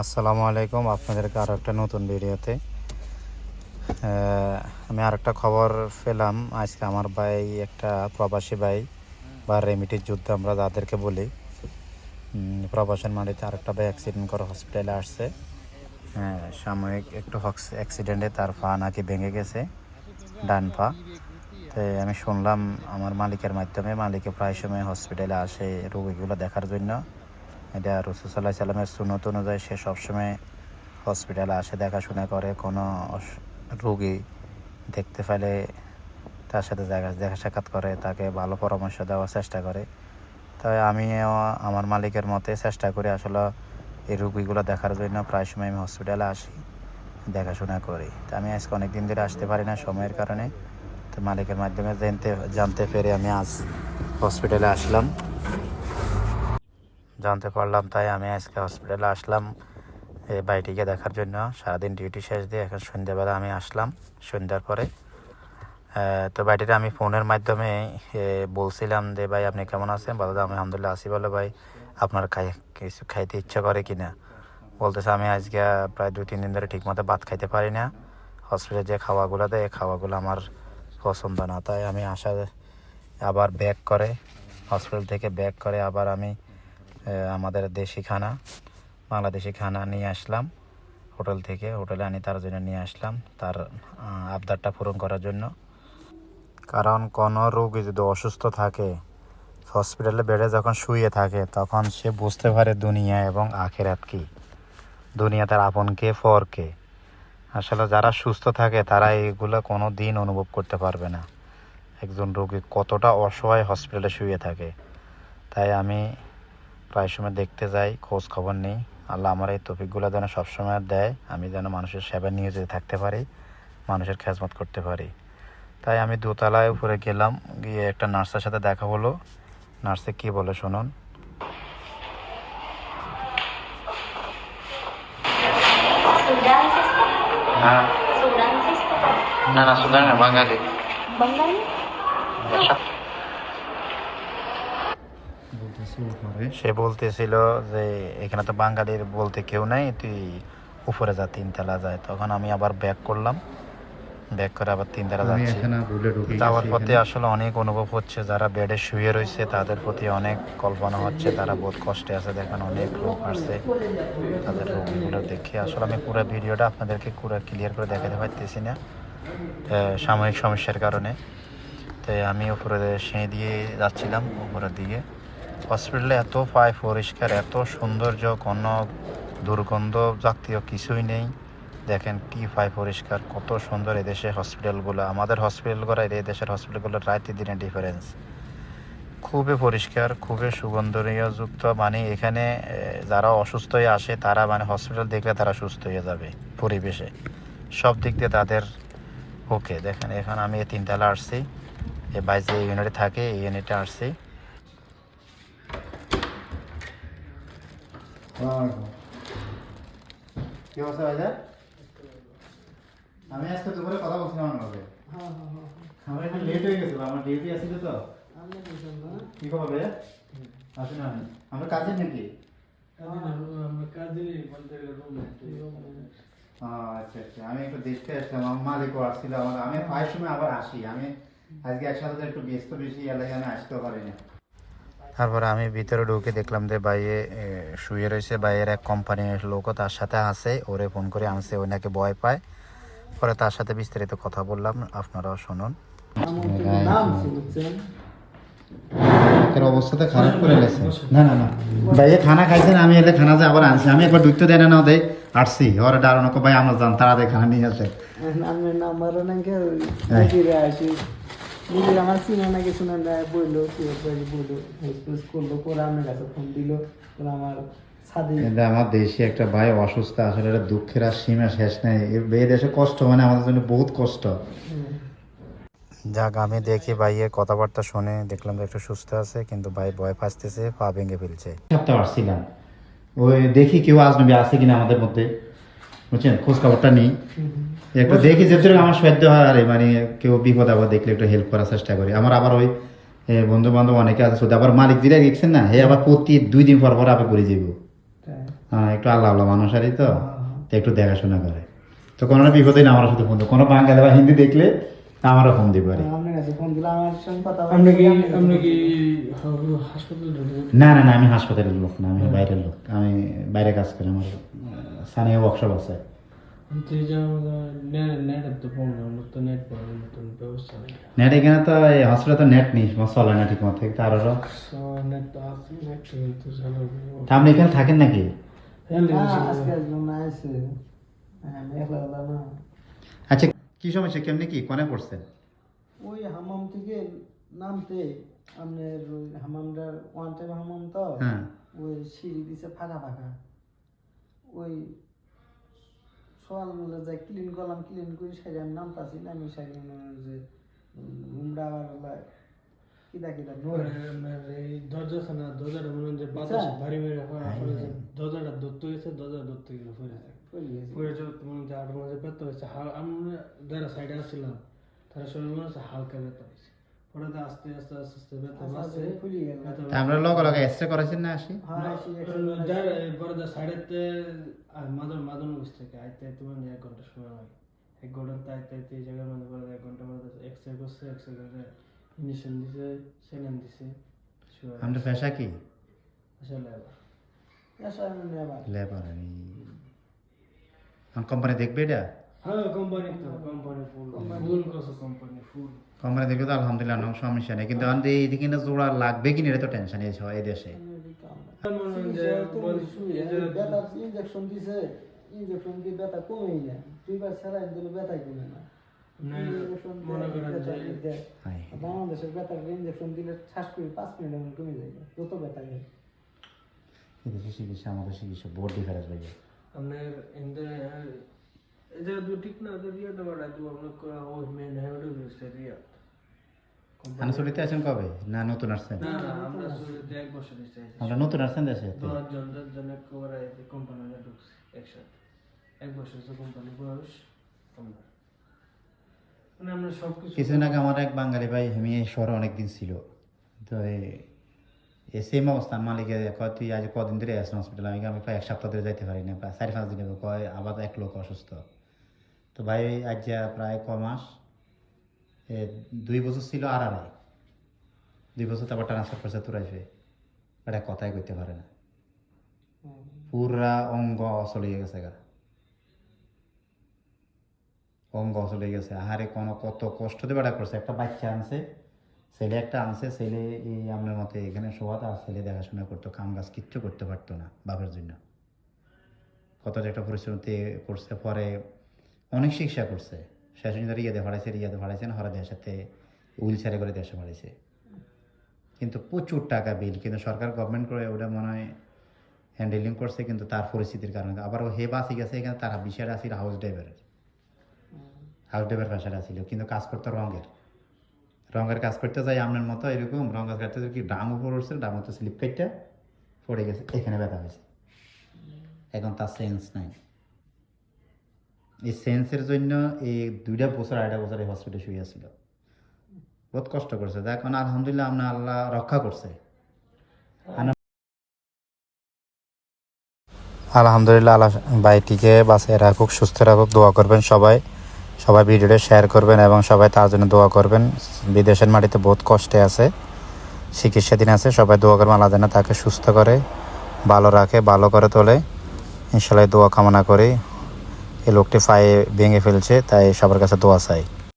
আসসালামু আলাইকুম। আপনাদেরকে আরও একটা নতুন ভিডিওতে। আমি আরেকটা খবর পেলাম। আজকে আমার ভাই একটা প্রবাসী ভাই বা রেমিটির যুদ্ধ আমরা যাদেরকে বলি। প্রবাসের মাটিতে আরেকটা ভাই অ্যাক্সিডেন্ট করে হসপিটালে আসছে। হ্যাঁ, সাময়িক একটু অ্যাক্সিডেন্টে তার পা নাকি ভেঙে গেছে ডান পা। তো আমি শুনলাম আমার মালিকের মাধ্যমে মালিকে প্রায় সময় হসপিটালে আসে রোগীগুলো দেখার জন্য। এটা রসুসাল্লাহ সাল্লামের সুনত অনুযায়ী সে সবসময় হসপিটালে আসে, দেখাশোনা করে, কোনো রুগী দেখতে পেলে তার সাথে দেখা দেখা সাক্ষাৎ করে, তাকে ভালো পরামর্শ দেওয়ার চেষ্টা করে। তাই আমিও আমার মালিকের মতে চেষ্টা করি আসলে এই রুগীগুলো দেখার জন্য। প্রায় সময় আমি হসপিটালে আসি, দেখাশোনা করি। তো আমি আজকে অনেক দিন ধরে আসতে পারি না সময়ের কারণে। তো মালিকের মাধ্যমে জানতে জানতে পেরে আমি আজ হসপিটালে আসলাম। জানতে পারলাম, তাই আমি আজকে হসপিটালে আসলাম। এই বাড়িটিকে দেখার জন্য। সারাদিন ডিউটি শেষ দিয়ে এখন সন্ধ্যাবেলা আমি আসলাম, সন্ধ্যার পরে। তো বাড়িটা আমি ফোনের মাধ্যমে বলছিলাম যে, ভাই, আপনি কেমন আছেন? বলো আমি আলহামদুলিল্লাহ আছি বলে ভাই। আপনার খাই, কিছু খাইতে ইচ্ছা করে কি না? বলতেছে, আমি আজকে প্রায় দু তিন দিন ধরে ঠিকমতো ভাত খাইতে পারি না। হসপিটালে যে খাওয়াগুলো দেয় খাওয়াগুলো আমার পছন্দ না। তাই আমি আসা আবার ব্যাক করে হসপিটাল থেকে ব্যাক করে আবার আমি আমাদের দেশি খানা, বাংলাদেশি খানা নিয়ে আসলাম। হোটেল থেকে হোটেলে আনি তার জন্য নিয়ে আসলাম, তার আবদারটা পূরণ করার জন্য। কারণ কোনো রোগী যদি অসুস্থ থাকে, হসপিটালে বেডে যখন শুয়ে থাকে, তখন সে বুঝতে পারে দুনিয়া এবং আখেরাত কি। দুনিয়া তার আপন কে ফর কে। আসলে যারা সুস্থ থাকে, তারা এইগুলো কোনো দিন অনুভব করতে পারবে না। একজন রোগী কতটা অসহায় হসপিটালে শুয়ে থাকে। তাই আমি প্রায় সময় দেখতে যাই খোঁজ খবর নেই। আল্লাহ আমার এই টপিকগুলো যেন সবসময় দেয় আমি যেন মানুষের সেবা নিয়োজিত থাকতে পারি মানুষের খেজমত করতে পারি। তাই আমি দোতলায় উপরে গেলাম গিয়ে একটা নার্সের সাথে দেখা হলো। নার্সে কি বলে শুনুন। হ্যাঁ না না সুদান না বাঙালি। সে বলতেছিল যে এখানে তো বাঙালির বলতে কেউ নাই তুই উপরে যা তিনতলা যায় তখন আমি আবার ব্যাক করলাম। ব্যাক করে আবার তিনতলা যাচ্ছি। যাওয়ার পথে আসলে অনেক অনুভব হচ্ছে। যারা বেডে শুয়ে রয়েছে তাদের প্রতি অনেক কল্পনা হচ্ছে। তারা বহুত কষ্টে আছে। দেখেন অনেক লোক আসছে তাদের রোগীগুলো দেখে। আসলে আমি পুরো ভিডিওটা আপনাদেরকে পুরো ক্লিয়ার করে দেখাতে পারতেছি না সাময়িক সমস্যার কারণে। তাই আমি উপরে সে দিয়ে যাচ্ছিলাম উপরের দিকে। হসপিটালে এত পায় পরিষ্কার, এত সৌন্দর্য, কোনো দুর্গন্ধ জাতীয় কিছুই নেই। দেখেন কি পায় পরিষ্কার, কত সুন্দর এদেশে হসপিটালগুলো। আমাদের হসপিটালগুলো, এই দেশের হসপিটালগুলোর রাতে দিনে ডিফারেন্স খুবই পরিষ্কার, খুবই সুগন্ধনীয়যুক্ত মানে এখানে যারা অসুস্থ হয়ে আসে, তারা মানে হসপিটাল দেখলে তারা সুস্থ হয়ে যাবে পরিবেশে। সব দিক দিয়ে তাদের ওকে দেখেন, এখন আমি এই তিনতলা আসছি। এ যে ইউনিটে থাকে, এই ইউনিটে আসছি। কি অবস্থা ভাইজান আমি আজকে দুপুরে কথা বলছিলাম আমার লগে আমার একটু লেট হয়ে গেছিল আমার ডিউটি আছিল তো কি খবর ভাইয়া আসুন আমি আমরা কাজের নাকি আচ্ছা আচ্ছা আমি একটু দেখতে আসলাম আমার মালিকও আসছিল আমার আমি প্রায় সময় আবার আসি আমি আজকে একসাথে একটু ব্যস্ত বেশি এলাকায় আমি আসতেও পারি না তারপরে আমি ভিতরে ঢুকে দেখলাম যে বাইরে শুয়ে রয়েছে বাইরের এক কোম্পানির লোকও তার সাথে আছে ওরে ফোন করে আনছে ওই নাকি ভয় পায়। পরে তার সাথে বিস্তারিত কথা বললাম আপনারাও শুনুন। অবস্থাতে খারাপ করে গেছে। না না না। ভাই খানা খাইছেন আমি এলে খানা যে আবার আনছি। আমি একবার ঢুকতে দেয় না না দেয় আসছি ওরা ডারো ভাই আমরা যান তাড়াতাড়ি খানা নিয়ে আসে আমার নাম্বারও আমার বলল হেসপুস করল করে আমার কাছে ফোন দিল ওরা আমার আমার দেশে একটা ভাই অসুস্থ আসলে এটা দুঃখের আর সীমা শেষ নেই এই দেশে কষ্ট মানে আমাদের জন্য বহুত কষ্ট যাক আমি দেখি ভাইয়ের কথাবার্তা শুনে দেখলাম যে একটু সুস্থ আছে কিন্তু ভাই ভয় পাচ্তেছে পা ভেঙে ফেলছে। সপ্তাহ আসছিলাম। ওই দেখি কেউ আসবে আছে কিনা আমাদের মধ্যে। বুঝছেন? খোঁজ খবরটা নেই একটু দেখি আমার হয় আর মানে কেউ বিপদ আবার দেখলে একটু হেল্প করার চেষ্টা করি। আমার আবার ওই বন্ধু বান্ধব অনেকে আছে শুধু আবার মালিক দিলে দেখছেন না হে আবার প্রতি দুই দিন পর পর আবার করে যাব। হ্যাঁ একটু আল্লাহ আল্লাহ মানুষ আরই তো তো একটু দেখাশোনা করে। তো কোনো না বিপদে না আমার সাথে ফোন কোনো বাঙালি বা হিন্দি দেখলে আমারও ফোন। হাসপাতাল ঢুকে না না না আমি হাসপাতালের লোক না আমি বাইরের লোক। আমি বাইরে কাজ করি আমার স্থানীয় ওয়ার্কশপ আছে। নেট এখানে তো হসপিটালে তো নেট নেই চলে না ঠিক মতো তা আপনি এখানে থাকেন নাকি। হ্যাঁ, আচ্ছা কি সমস্যা কেমনি কি কোনে পড়ছেন ওই হামাম থেকে নামতে আপনার হামামটা ওয়ান টাইম হামাম তো হ্যাঁ ওই সিঁড়ি দিছে ফাঁকা ফাঁকা ওই সকালবেলা যাই ক্লিন করলাম ক্লিন করে সাইডে আমি নামতাছি নামি যে রুমটা আবার কিদা কিদা নড়ে এই দরজা খানা দরজাটা মনে হয় যে বাতাস আচ্ছা। ভারী মেরে হয় ফলে দরজাটা ধরতে গেছে দরজা ধরতে গেছে পড়ে গেছে। মনে হয় আট হয়েছে আমরা যারা সাইডে আসছিলাম তারা সবাই মনে হচ্ছে হালকা ব্যথা আমরা লগে লগে এক্সরে করাইছেন না আসি? আসি, একটু যার পরে যা মাদন মাদন অফিস থেকে আইতে আইতে এক ঘণ্টা সময় লাগে। এক ঘণ্টা আইতে আইতে এই জায়গার মধ্যে পরে এক ঘণ্টা পরে এক্সরে করছে এক্সরে করে ইঞ্জেকশন দিছে সেলেন দিছে। আমরা পেশা কি? আসলে। লেবার কোম্পানি দেখবে এটা? হ্যাঁ কোম্পানি তো কোম্পানি ফুল ফুল কত কোম্পানি ফুল। কোম্পানি দেখবে তো আলহামদুলিল্লাহ কোনো সমস্যা নেই। কিন্তু আমাদের এইদিকে না জোড়া লাগবে কি না এটা তো টেনশন এই এই দেশে। মনে হয় এই যে ব্যথা ইনজেকশন দিছে ইনজেকশন দিয়ে ব্যথা কমেই না দুইবার স্যালাইন দিলে ব্যথাই কমে না। না, ইনজেকশন মনে বাংলাদেশের ব্যথার ইনজেকশন দিলে শ্বাস করে পাঁচ মিনিট কমে যায় যত ব্যথা যায় এদেশে চিকিৎসা আমাদের চিকিৎসা বহুত ডিফারেন্স ভাইয়া আপনার ঠিক না আমরা আপনি ছুটিতে আছেন কবে না নতুন আসছেন নতুন আসছেন দেশে কিছুদিন আগে আমার এক বাঙালি ভাই আমি এই শহরে অনেকদিন ছিল তো এই- সেম অবস্থা মালিকে কয় তুই আজ কদিন ধরে আসছেন হসপিটালে আমি আমি প্রায় এক সপ্তাহ ধরে যাইতে পারি না চারি পাঁচ দিন কয় আবার এক লোক অসুস্থ তো ভাই আজ প্রায় ক মাস দুই বছর ছিল আর আড়াই দুই বছর তারপর ট্রান্সফার করছে তুরাইছে এটা কথাই করতে পারে না। পুরা অঙ্গ অচল হয়ে গেছে গা। অঙ্গ অচল হয়ে গেছে। আহারে কোনো কত কষ্ট দিয়ে বেড়া করছে। একটা বাচ্চা আনছে, ছেলে একটা আনছে, ছেলে এই আপনার মতে এখানে শোয়াত আর ছেলে দেখাশোনা করতো, কাম কাজ কিচ্ছু করতে পারতো না বাপের জন্য। কত যে একটা পরিশ্রমতে করছে, পরে অনেক শিক্ষা করছে। শেষ পর্যন্ত রিয়াদে ভাড়াইছে রিয়াদে ভাড়াইছেন হরা দেশের সাথে হুইল চেয়ারে করে দেশে ভাড়াইছে কিন্তু প্রচুর টাকা বিল কিন্তু সরকার গভর্নমেন্ট করে ওটা মনে হয় হ্যান্ডেলিং করছে কিন্তু তার পরিস্থিতির কারণে। আবার ও হে বাসি গেছে এখানে তার বিষয়টা আছিল হাউস ড্রাইভারের হাউস ড্রাইভার পেশাটা ছিল কিন্তু কাজ করতো রঙের। রঙের কাজ করতে যাই আপনার মতো এরকম রঙের কাটতে কি ডাম উপর উঠছে ডাম তো স্লিপ কাটটা পড়ে গেছে এখানে ব্যথা হয়েছে। এখন তার সেন্স নাই। এই সেন্সের জন্য এই দুইটা বছর, আড়াইটা বছর এই হসপিটালে শুয়ে ছিল বহুত কষ্ট করছে। এখন আলহামদুলিল্লাহ আপনার আল্লাহ রক্ষা করছে। আলহামদুলিল্লাহ, আল্লাহ ভাইটিকে বাসায় রাখুক, সুস্থ রাখুক, দোয়া করবেন সবাই। সবাই ভিডিওটা শেয়ার করবেন এবং সবাই তার জন্য দোয়া করবেন। বিদেশের মাটিতে বহুত কষ্টে আছে চিকিৎসাধীন আছে, সবাই দোয়া করবেন আল্লাহ যেন তাকে সুস্থ করে, ভালো রাখে, ভালো করে তোলে। ইনশাল্লাহ দোয়া কামনা করি। লোকটি পায়ে ভেঙে ফেলছে তাই সবার কাছে দোয়া চাই।